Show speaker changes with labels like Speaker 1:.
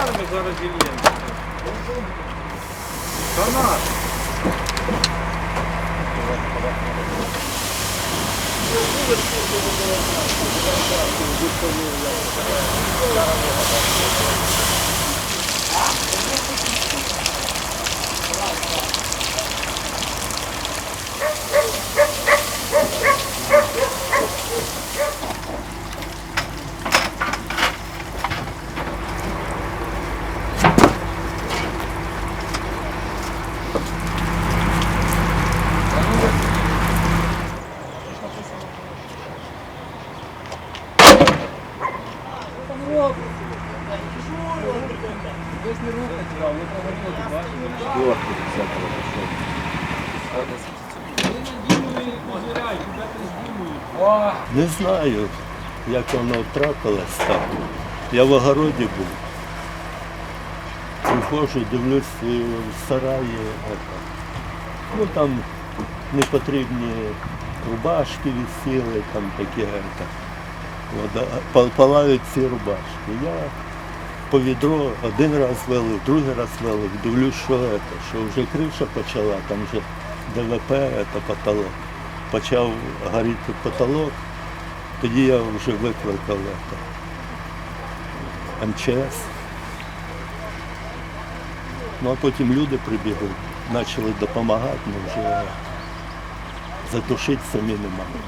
Speaker 1: Пожарами зараз зільємо. Та наш. Вулицю, Не знаю, як воно трапилось так. Я в огороді був. Приходжу, дивлюсь в сараї. Ну там непотрібні рубашки висіли, там такі. Палають ці рубашки. Я по відро один раз велик, другий раз велик, дивлюсь, що це, що вже криша почала, там вже ДВП, це потолок. Почав горіти потолок, тоді я вже викликав це, МЧС. Ну а потім люди прибігли, почали допомагати, але вже затушити самі не могли.